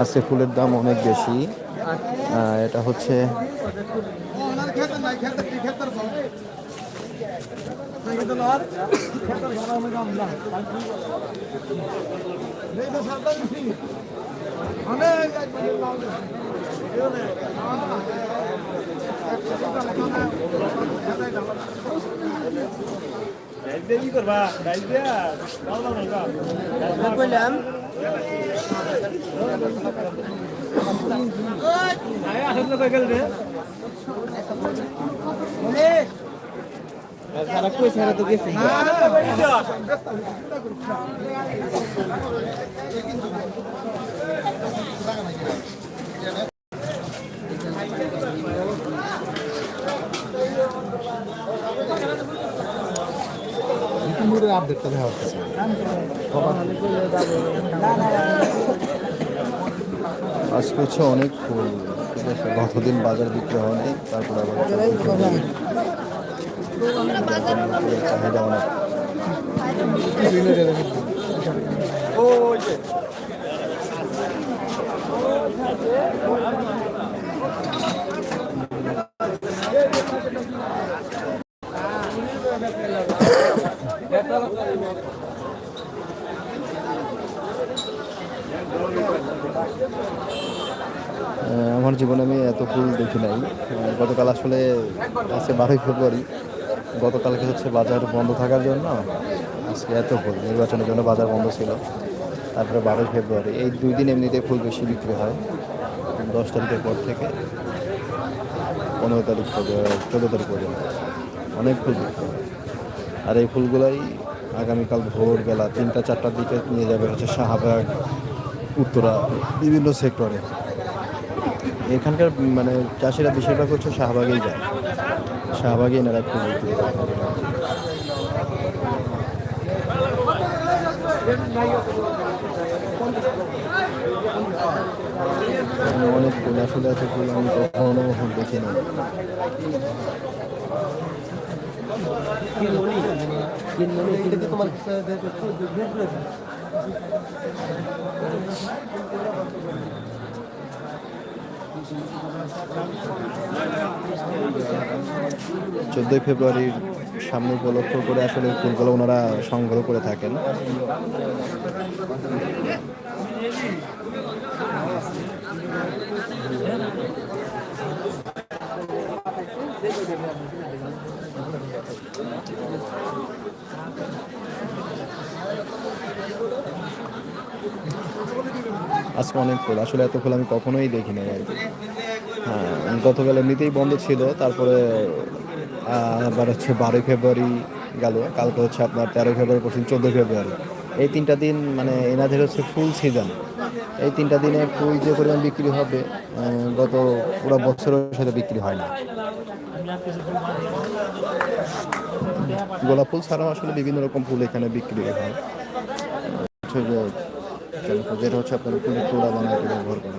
আজকে ফুলের দাম অনেক বেশি। এটা হচ্ছে বললাম সারা কই সারা তো গেছে আপডেটটা দেওয়া হচ্ছে আজকে হচ্ছে অনেক ফুল ঠিক আছে? গতদিন বাজার বিক্রি হয়নি তারপর আবার চাহিদা অনেক। আহ, জীবনে আমি এত ফুল দেখি নাই। গতকাল আসলে আছে বারোই ফেব্রুয়ারি, গতকালকে হচ্ছে বাজার বন্ধ থাকার জন্য আজকে এত ফুল, নির্বাচনের জন্য বাজার বন্ধ ছিল। তারপরে বারোই ফেব্রুয়ারি, এই দুই দিন এমনিতে ফুল বেশি বিক্রি হয়। দশ তারিখের পর থেকে পনেরো তারিখ চোদ্দ তারিখ পর্যন্ত অনেক ফুল বিক্রি হয়। আর এই ফুলগুলাই আগামীকাল ভোরবেলা তিনটা, চারটার দিকে নিয়ে যাবে হচ্ছে শাহবাগ, উত্তরা, বিভিন্ন সেক্টরে এখানকার মানে চাষিরা বেশিরভাগ হচ্ছে শাহবাগেই যায়। শাহবাগে এনারা বিক্রি অনেক ফুল আসলে আছে ফুল আমি কখনো ফুল দেখিনি। তোমার চোদ্দোই ফেব্রুয়ারির সামনে উপলক্ষ করে আসলে ফুলগুলো ওনারা সংগ্রহ করে থাকেন। আজকে অনেক ফুল আসলে এত ফুল আমি কখনোই দেখি নাই আর কি হ্যাঁ গতকাল এমনিতেই বন্ধ ছিল, তারপরে আবার হচ্ছে বারোই ফেব্রুয়ারি গেল, কালকে হচ্ছে আপনার তেরোই ফেব্রুয়ারি, পরশু চোদ্দোই ফেব্রুয়ারি। এই তিনটা দিন মানে এনাদের হচ্ছে ফুল সিজন এই তিনটা দিনে ফুল যে পরিমাণ বিক্রি হবে গত পুরো বছরের সাথে বিক্রি হয় না। গোলাপ ফুল ছাড়াও আসলে বিভিন্ন রকম ফুল এখানে বিক্রি হয়। হচ্ছে যে যেটা হচ্ছে আপনার ফুলের তোড়া বানাতে ব্যবহার করা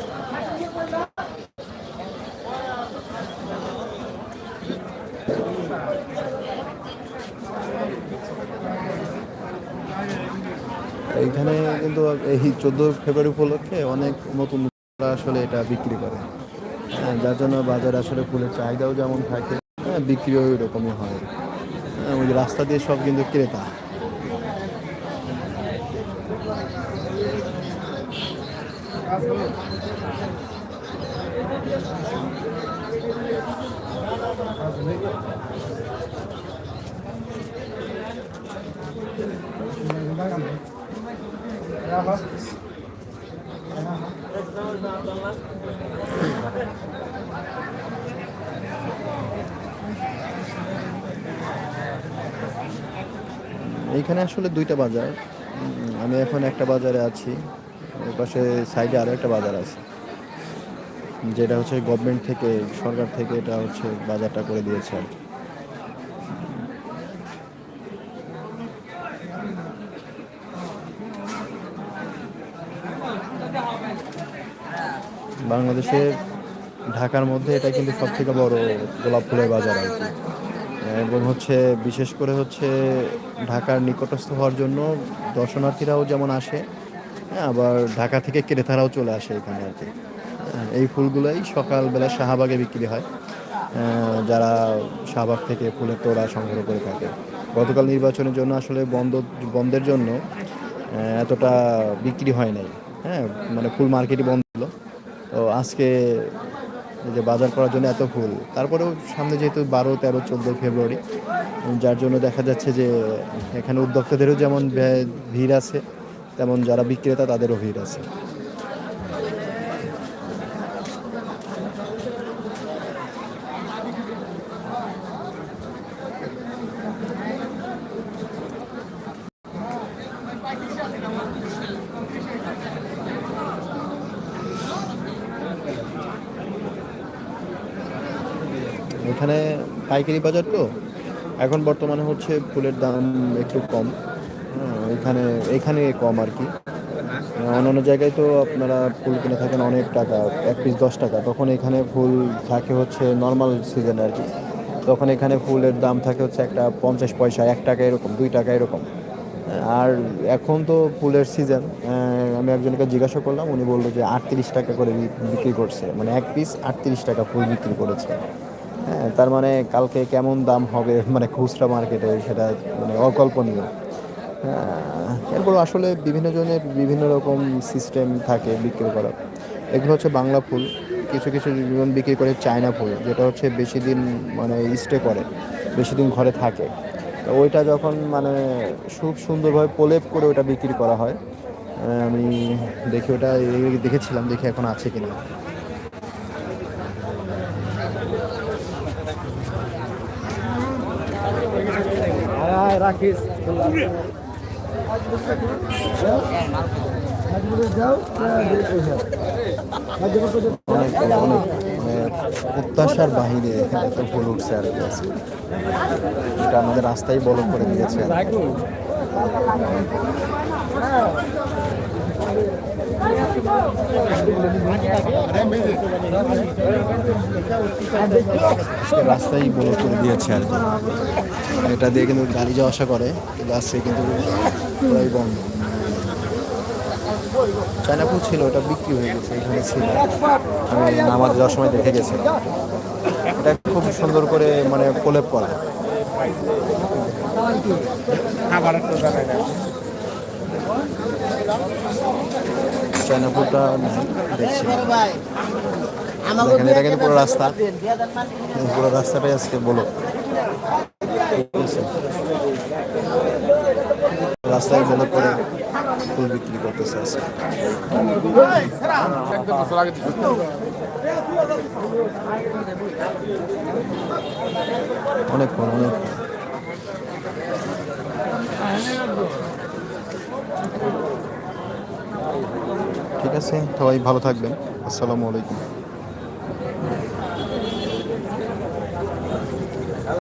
এইখানে কিন্তু এই চোদ্দ ফেব্রুয়ারি উপলক্ষে অনেক নতুন আসলে এটা বিক্রি করে। হ্যাঁ যার জন্য বাজারে আসলে ফুলের চাহিদাও যেমন থাকে হ্যাঁ বিক্রিও ওই রকমই হয়। হ্যাঁ, ওই রাস্তা দিয়ে সব কিন্তু ক্রেতা। এইখানে আসলে দুইটা বাজার আমি এখন একটা বাজারে আছি ওই পাশে সাইডে আরও একটা বাজার আছে যেটা হচ্ছে গভর্নমেন্ট থেকে, সরকার থেকে এটা হচ্ছে বাজারটা করে দিয়েছে আর কি। বাংলাদেশের ঢাকার মধ্যে এটা কিন্তু সব থেকে বড় গোলাপ ফুলের বাজার আর কি। এবং হচ্ছে বিশেষ করে হচ্ছে ঢাকার নিকটস্থ হওয়ার জন্য দর্শনার্থীরাও যেমন আসে হ্যাঁ, আবার ঢাকা থেকে ক্রেতারাও চলে আসে এখানে আর কি। এই ফুলগুলোই সকালবেলা শাহবাগে বিক্রি হয় যারা শাহবাগ থেকে ফুলের তোড়া সংগ্রহ করে থাকে। গতকাল নির্বাচনের জন্য আসলে বন্ধ বন্ধের জন্য এতটা বিক্রি হয় নাই হ্যাঁ মানে ফুল মার্কেটই বন্ধ আজকে যে বাজার করার জন্য এত ফুল তারপরেও সামনে যেহেতু বারো, তেরো চোদ্দোই ফেব্রুয়ারি, যার জন্য দেখা যাচ্ছে যে এখানে উদ্যোক্তাদেরও যেমন ভিড় আছে, তেমন যারা বিক্রেতা তাদেরও ভিড় আছে। এখানে পাইকারি বাজার তো। এখন বর্তমানে হচ্ছে ফুলের দাম একটু কম। হ্যাঁ, এখানে এখানে কম আর কি। অন্যান্য জায়গায় তো আপনারা ফুল কিনে থাকেন অনেক টাকা এক পিস দশ টাকা। তখন এখানে ফুল থাকে হচ্ছে নর্মাল সিজন আর কি। তখন এখানে ফুলের দাম থাকে হচ্ছে একটা পঞ্চাশ পয়সা এক টাকা এরকম দুই টাকা এরকম। আর এখন তো ফুলের সিজন আমি একজনকে জিজ্ঞাসা করলাম উনি বলল যে আটত্রিশ টাকা করে বিক্রি করছে। মানে এক পিস আটত্রিশ টাকা ফুল বিক্রি করেছে। তার মানে কালকে কেমন দাম হবে মানে খুচরা মার্কেটে সেটা মানে অকল্পনীয়। হ্যাঁ, এরপর আসলে বিভিন্ন জনের বিভিন্ন রকম সিস্টেম থাকে বিক্রি করার এগুলো হচ্ছে বাংলা ফুল কিছু কিছু যেমন বিক্রি করে চায়না ফুল যেটা হচ্ছে বেশি দিন মানে স্টে করে বেশি দিন ঘরে থাকে। তো ওইটা যখন মানে খুব সুন্দরভাবে প্রলেপ করে ওটা বিক্রি করা হয় আমি দেখি ওটা দেখেছিলাম দেখি এখন আছে কিনা। রাখিস প্রত্যাশার বাহিরে এত ফুল উঠছে আর কি আজকে। এটা আমাদের রাস্তায় বলক করে দিয়েছে। রাস্তায় বলক করে দিয়েছে আর কি এটা দিয়ে কিন্তু গাড়ি যাওয়া আসা করে। কিন্তু আজকে কিন্তু পুরাই বন্ধ। চায়নাপুর ছিল ওটা বিক্রি হয়ে গেছে এখানে ছিল। আমি নামাজ যাওয়ার সময় দেখে গেছি এটা খুব সুন্দর করে মানে প্রলেপ করা। চায়নাপুরটা দেখছি। দেখেন এটা কিন্তু পুরো রাস্তা। পুরো রাস্তাটাই আজকে বলো? রাস্তায় বলো করে ফুল বিক্রি করতেছে আজকে। অনেকক্ষণ অনেক ঠিক আছে, সবাই ভালো থাকবেন। আসসালামু আলাইকুম।